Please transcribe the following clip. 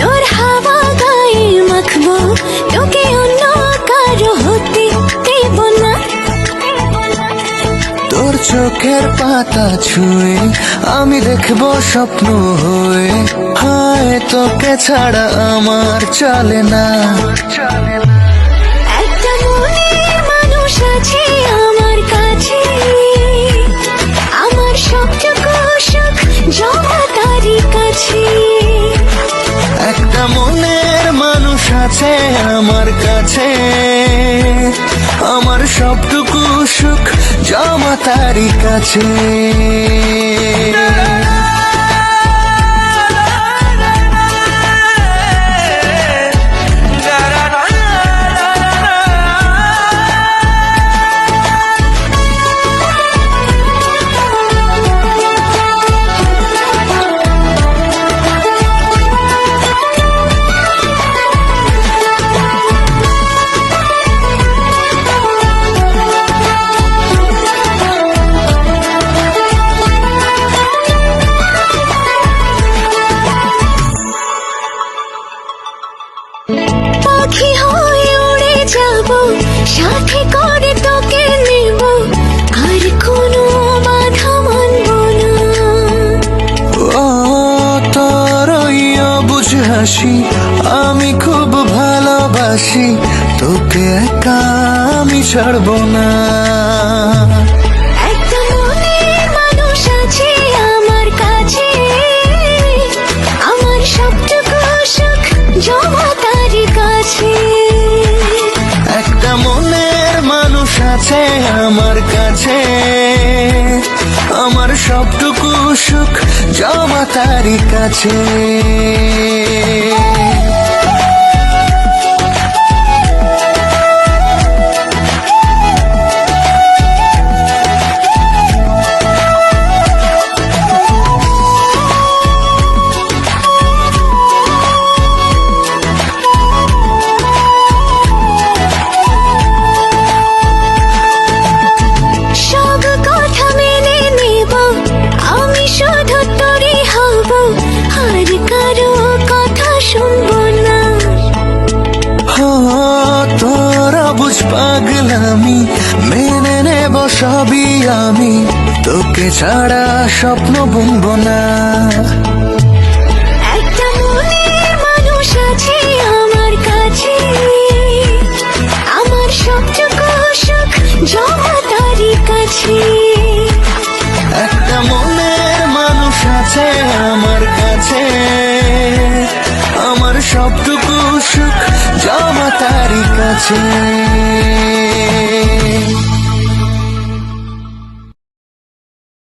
তোর হাওয়া গায়ে মাখবো চোখের পাতা ছুঁয়ে আমি দেখব স্বপ্ন হয়ে। হায় তোকে ছাড়া আমার চলে না। একটা মনের মানুষ আছে আমার কাছে। আমার সবটুকু সুখ জমা তারই কাছে। একটা মনের মানুষ আছে আমার কাছে। আমার সবটুকু সুখ জমা তারি কাছে। পাখি হয়ে উড়ে যাব, সাথে করে তোকে নেব, আর কোনো বাধা মানব না। ও তোর ওই হাসি, আমি খুব ভালোবাসি, তোকে একা আমি ছাড়বো না। আমার কাছে। আমার সবটুকু সুখ জমা তারি কাছে। সবই আমি তোকে ছাড়া স্বপ্ন বুনবো না। একটা মনের মানুষ আছে আমার কাছে। আমার সবটুকু সুখ জমা তারই কাছে। একটা মনের মানুষ আছে আমার কাছে। আমার সবটুকু সুখ জমা তারই কাছে।